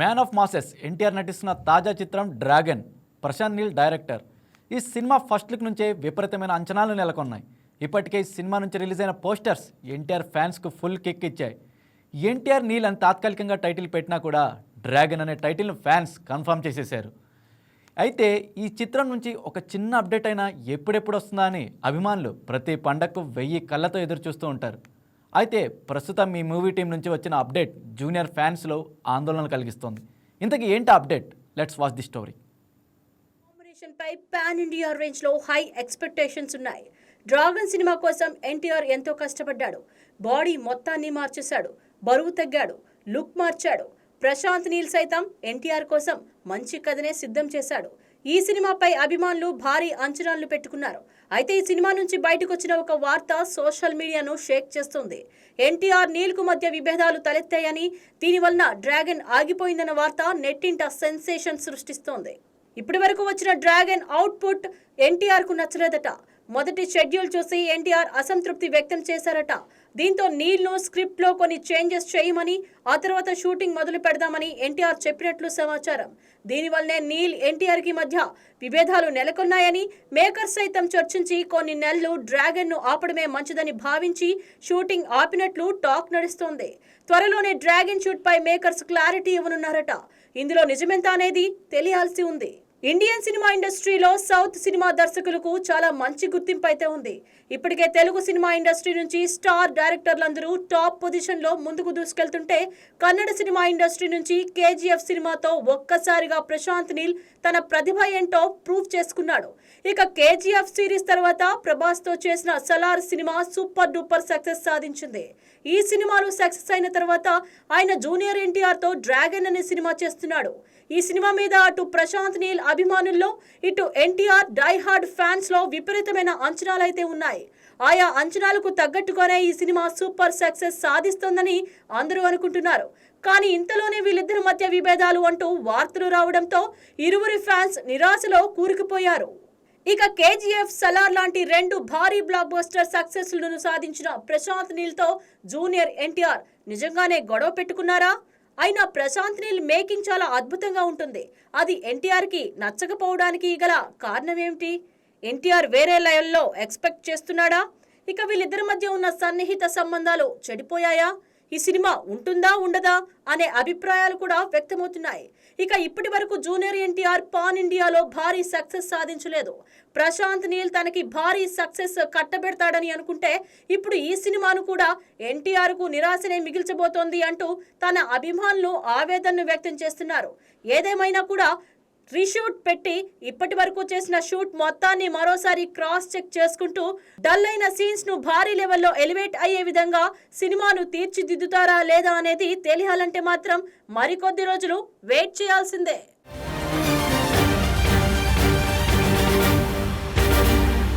Man of masses NTR నటిస్తున్న తాజా చిత్రం డ్రాగన్ ప్రశాంత్ నీల్ డైరెక్టర్. ఈ సినిమా ఫస్ట్ లుక్ నుంచే విపరీతమైన అంచనాలు నెలకొన్నాయి. ఇప్పటికే ఈ సినిమా నుంచి రిలీజ్ అయిన పోస్టర్స్ ఎన్టీఆర్ ఫ్యాన్స్కు ఫుల్ కిక్ ఇచ్చాయి. ఎన్టీఆర్ నీల్ అని తాత్కాలికంగా టైటిల్ పెట్టినా కూడా డ్రాగన్ అనే టైటిల్ను ఫ్యాన్స్ కన్ఫర్మ్ చేసేశారు. అయితే ఈ చిత్రం నుంచి ఒక చిన్న అప్డేట్ అయినా ఎప్పుడెప్పుడు వస్తుందా అని అభిమానులు ప్రతి పండగకు వెయ్యి కళ్ళతో ఎదురు చూస్తూ ఉంటారు. అయితే ప్రస్తుతం ఈ మూవీ టీం నుంచి వచ్చిన అప్డేట్ జూనియర్ ఫ్యాన్స్లో ఆందోళన కలిగిస్తోంది. ఇంతకీ ఏంటి update? Let's watch the story pi pan India రేంజ్లో హై ఎక్స్పెక్టేషన్స్ ఉన్నాయి. డ్రాగన్ సినిమా కోసం ఎన్టీఆర్ ఎంతో కష్టపడ్డాడు. బాడీ మొత్తాన్ని మార్చేశాడు. బరువు తగ్గాడు. లుక్ మార్చాడు. ప్రశాంత్ నీల్ సైతం ఎన్టీఆర్ కోసం మంచి కథనే సిద్ధం చేశాడు. ఈ సినిమాపై అభిమానులు భారీ అంచనాలను పెట్టుకున్నారు. అయితే ఈ సినిమా నుంచి బయటకు వచ్చిన ఒక వార్త సోషల్ మీడియాను షేక్ చేస్తుంది. ఎన్టీఆర్ నీల్కు మధ్య విభేదాలు తలెత్తాయని దీనివలన డ్రాగన్ ఆగిపోయిందన్న వార్త నెట్టింట సెన్సేషన్ సృష్టిస్తోంది. ఇప్పటి వరకు వచ్చిన డ్రాగన్ అవుట్పుట్ ఎన్టీఆర్కు నచ్చలేదట. మొదటి షెడ్యూల్ చూసి ఎన్టీఆర్ అసంతృప్తి వ్యక్తం చేశారట. దీంతో నీళ్ళు స్క్రిప్ట్లో స్క్రిప్ట్లో కొన్ని చేంజెస్ చేయమని ఆ తర్వాత షూటింగ్ మొదలు పెడదామని ఎన్టీఆర్ చెప్పినట్లు సమాచారం. దీనివల్లనే నీల్ ఎన్టీఆర్కి మధ్య విభేదాలు నెలకొన్నాయని మేకర్స్ సైతం చర్చించి కొన్ని నెలలు డ్రాగన్ను ఆపడమే మంచిదని భావించి షూటింగ్ ఆపినట్లు టాక్ నడుస్తోంది. త్వరలోనే డ్రాగన్ షూట్ పై మేకర్స్ క్లారిటీ ఇవ్వనున్నారట. ఇందులో నిజమెంత అనేది తెలియాల్సి ఉంది. ఇండియన్ సినిమా ఇండస్ట్రీలో సౌత్ సినిమా దర్శకులకు చాలా మంచి గుర్తింపు అయితే ఉంది. ఇప్పటికే తెలుగు సినిమా ఇండస్ట్రీ నుంచి స్టార్ డైరెక్టర్లందరూ టాప్ పొజిషన్లో ముందుకు దూసుకెళ్తుంటే కన్నడ సినిమా ఇండస్ట్రీ నుంచి కేజీఎఫ్ సినిమాతో ఒక్కసారిగా ప్రశాంత్ నీల్ తన ప్రతిభ ఏంటో ప్రూవ్ చేసుకున్నాడు. ఇక కేజీఎఫ్ సిరీస్ తర్వాత ప్రభాస్తో చేసిన Salaar cinema super duper success సాధించింది. ఈ సినిమాలు సక్సెస్ అయిన తర్వాత ఆయన జూనియర్ ఎన్టీఆర్తో డ్రాగన్ అనే సినిమా చేస్తున్నాడు. ఈ సినిమా మీద అటు ప్రశాంత్ నీల్ అభిమానుల్లో ఇటు ఎన్టీఆర్ డైహార్డ్ ఫ్యాన్స్లో ఫ్యాన్స్లో విపరీతమైన అంచనాలు అయితే ఉన్నాయి. ఆయా అంచనాలకు తగ్గట్టుగానే ఈ సినిమా సూపర్ సక్సెస్ సాధిస్తోందని అందరూ అనుకుంటున్నారు. కానీ ఇంతలోనే వీళ్ళిద్దరి మధ్య విభేదాలు అంటూ వార్తలు రావడంతో ఇరువురి ఫ్యాన్స్ నిరాశలో కూరుకుపోయారు. ఇక కేజీఎఫ్ సలార్ లాంటి రెండు భారీ బ్లాక్ బస్టర్ సక్సెస్లను సాధించిన ప్రశాంత్ నీల్తో జూనియర్ ఎన్టీఆర్ నిజంగానే గొడవ పెట్టుకున్నారా? అయినా ప్రశాంత్ నీల్ మేకింగ్ చాలా అద్భుతంగా ఉంటుంది. అది ఎన్టీఆర్కి నచ్చకపోవడానికి గల కారణం ఏమిటి ఎన్టీఆర్ వేరే లయల్లో ఎక్స్పెక్ట్ చేస్తున్నాడా? ఇక వీళ్ళిద్దరి మధ్య ఉన్న సన్నిహిత సంబంధాలు చెడిపోయాయా? ఈ సినిమా ఉంటుందా ఉండదా అనే అభిప్రాయాలు కూడా వ్యక్తమవుతున్నాయి. ఇక ఇప్పటి వరకు జూనియర్ ఎన్టీఆర్ పాన్ ఇండియాలో భారీ సక్సెస్ సాధించలేదు. ప్రశాంత్ నీల్ తనకి భారీ సక్సెస్ కట్టబెడతాడని అనుకుంటే ఇప్పుడు ఈ సినిమాను కూడా ఎన్టీఆర్కు నిరాశనే మిగిల్చబోతోంది అంటూ తన అభిమానులు ఆవేదనను వ్యక్తం చేస్తున్నారు. ఏదేమైనా కూడా రీషూట్ పెట్టి ఇప్పటి వరకు చేసిన షూట్ మొత్తాన్ని మరోసారి క్రాస్ చెక్ చేసుకుంటూ డల్ అయిన సీన్స్ను భారీ లెవెల్లో ఎలివేట్ అయ్యే విధంగా సినిమాను తీర్చిదిద్దుతారా లేదా అనేది తెలియాలంటే మాత్రం మరికొద్ది రోజులు వెయిట్ చేయాల్సిందే.